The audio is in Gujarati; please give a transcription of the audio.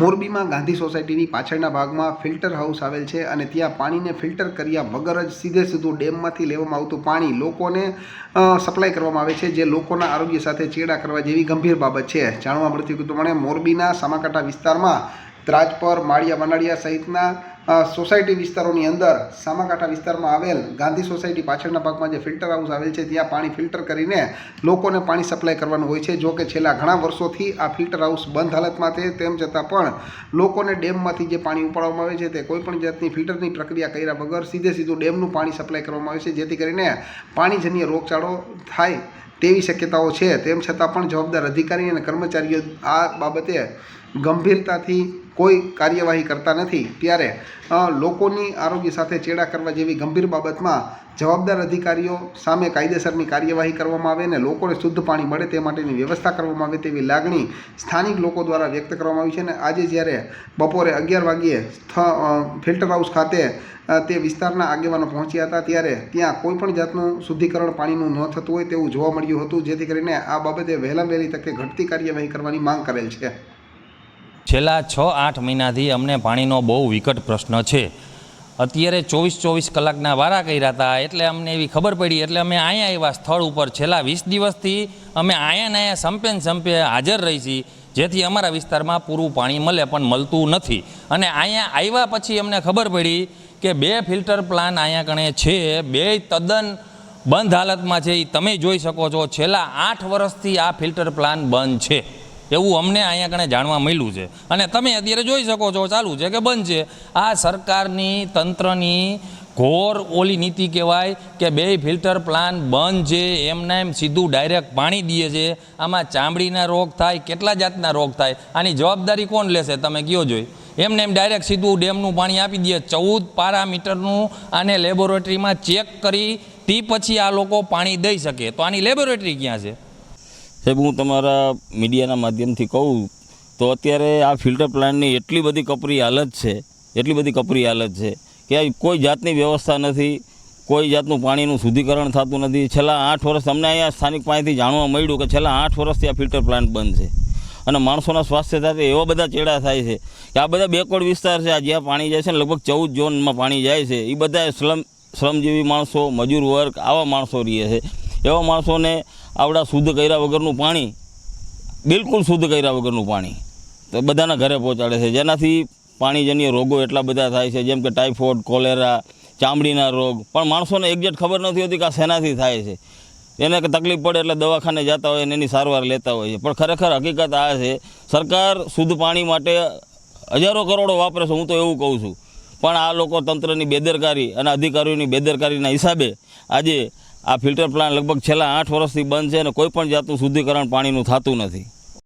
મોરબીમાં ગાંધી સોસાયટીની પાછળના ભાગમાં ફિલ્ટર હાઉસ આવેલ છે અને ત્યાં પાણીને ફિલ્ટર કર્યા વગર જ સીધે સીધું ડેમમાંથી લેવામાં આવતું પાણી લોકોને સપ્લાય કરવામાં આવે છે, જે લોકોના આરોગ્ય સાથે ચેડા કરવા જેવી ગંભીર બાબત છે. જાણવા મળતી પ્રમાણે મોરબીના સામાકાંઠા વિસ્તારમાં, ત્રાજપર, માળિયા વનાળિયા સહિતના સોસાયટી વિસ્તારોની અંદર સામાકાંઠા વિસ્તારમાં આવેલ ગાંધી સોસાયટી પાછળના ભાગમાં જે ફિલ્ટર હાઉસ આવેલ છે, ત્યાં પાણી ફિલ્ટર કરીને લોકોને પાણી સપ્લાય કરવાનું હોય છે. જો કે છેલ્લા ઘણા વર્ષોથી આ ફિલ્ટર હાઉસ બંધ હાલતમાં છે. તેમ છતાં પણ લોકોને ડેમમાંથી જે પાણી ઉપાડવામાં આવે છે, તે કોઈપણ જાતની ફિલ્ટરની પ્રક્રિયા કર્યા વગર સીધે સીધું ડેમનું પાણી સપ્લાય કરવામાં આવે છે. જેથી કરીને પાણીજન્ય રોગચાળો થાય તેવી શક્યતાઓ છે. તેમ છતાં પણ જવાબદાર અધિકારી અને કર્મચારીઓ આ બાબતે ગંભીરતાથી કોઈ કાર્યવાહી કરતા નથી. ત્યારે લોકોની આરોગ્ય સાથે ચેડા કરવા જેવી ગંભીર બાબતમાં જવાબદાર અધિકારીઓ સામે કાયદેસરની કાર્યવાહી કરવામાં આવે અને લોકોને શુદ્ધ પાણી મળે તે માટેની વ્યવસ્થા કરવામાં આવે તેવી લાગણી સ્થાનિક લોકો દ્વારા વ્યક્ત કરવામાં આવી છે અને આજે જ્યારે બપોરે અગિયાર વાગ્યે સ્થ ફિલ્ટર હાઉસ ખાતે તે વિસ્તારના આગેવાનો પહોંચ્યા હતા ત્યારે ત્યાં કોઈપણ જાતનું શુદ્ધિકરણ પાણીનું ન થતું હોય તેવું જોવા મળ્યું હતું, જેથી કરીને આ બાબતે વહેલા વહેલી તકે ઘટતી કાર્યવાહી કરવાની માંગ કરેલ છે. છેલ્લા છ આઠ મહિનાથી અમને પાણીનો બહુ વિકટ પ્રશ્ન છે. અત્યારે ચોવીસ ચોવીસ કલાકના વારા કર્યા હતા, એટલે અમને એવી ખબર પડી, એટલે અમે અહીંયા એવા સ્થળ ઉપર. છેલ્લા વીસ દિવસથી અમે અહીંયા ને અહીંયા સંપે ને સંપે હાજર રહી છીએ, જેથી અમારા વિસ્તારમાં પૂરું પાણી મળે પણ મળતું નથી. અને અહીંયા આવ્યા પછી અમને ખબર પડી કે બે ફિલ્ટર પ્લાન અહીંયા કણે છે, બે તદ્દન બંધ હાલતમાં છે એ તમે જોઈ શકો છો. છેલ્લા આઠ વર્ષથી આ ફિલ્ટર પ્લાન બંધ છે. એવું અમને અહીંયા કણે જાણવા મળ્યું છે. અને તમે અત્યારે જોઈ શકો છો, ચાલુ છે કે બંધ છે. આ સરકારની, તંત્રની ઘોર ઓલી નીતિ કહેવાય કે બે ફિલ્ટર પ્લાન બંધ છે, એમને એમ સીધું ડાયરેક્ટ પાણી દે છે. આમાં ચામડીના રોગ થાય, કેટલા જાતના રોગ થાય, આની જવાબદારી કોણ લેશે તમે કયો જોઈ. એમને એમ ડાયરેક્ટ સીધું ડેમનું પાણી આપી દે, ચૌદ પારામીટરનું આને લેબોરેટરીમાં ચેક કરી, તે પછી આ લોકો પાણી દઈ શકે. તો આની લેબોરેટરી ક્યાં છે? સાહેબ, હું તમારા મીડિયાના માધ્યમથી કહું, તો અત્યારે આ ફિલ્ટર પ્લાન્ટની એટલી બધી કપરી હાલત છે, એટલી બધી કપરી હાલત છે કે કોઈ જાતની વ્યવસ્થા નથી, કોઈ જાતનું પાણીનું શુદ્ધિકરણ થતું નથી. છેલ્લા આઠ વર્ષ અમને અહીંયા સ્થાનિક પાસેથી જાણવા મળ્યું કે છેલ્લા આઠ વર્ષથી આ ફિલ્ટર પ્લાન્ટ બંધ છે. અને માણસોના સ્વાસ્થ્ય સાથે એવા બધા ચેડા થાય છે કે આ બધા બેકવર્ડ વિસ્તાર છે, આ જ્યાં પાણી જાય છે ને લગભગ ચૌદ ઝોનમાં પાણી જાય છે એ બધા શ્રમ શ્રમજીવી માણસો, મજૂર વર્ગ, આવા માણસો રહે છે. એવા માણસોને આવડા શુદ્ધ કર્યા વગરનું પાણી, બિલકુલ શુદ્ધ કર્યા વગરનું પાણી, તો બધાના ઘરે પહોંચાડે છે. જેનાથી પાણીજન્ય રોગો એટલા બધા થાય છે, જેમ કે ટાઇફોઇડ, કોલેરા, ચામડીના રોગ. પણ માણસોને એક્ઝેક્ટ ખબર નથી હોતી કે આ શેનાથી થાય છે. એને તકલીફ પડે એટલે દવાખાને જતા હોય અને એની સારવાર લેતા હોય છે. પણ ખરેખર હકીકત આ છે, સરકાર શુદ્ધ પાણી માટે હજારો કરોડો વાપરે છે, હું તો એવું કહું છું. પણ આ લોકો તંત્રની બેદરકારી અને અધિકારીઓની બેદરકારીના હિસાબે આજે આ ફિલ્ટર પ્લાન્ટ લગભગ છેલ્લા આઠ વર્ષથી બંધ છે અને કોઈ પણ જાતનું શુદ્ધિકરણ પાણીનું થતું નથી.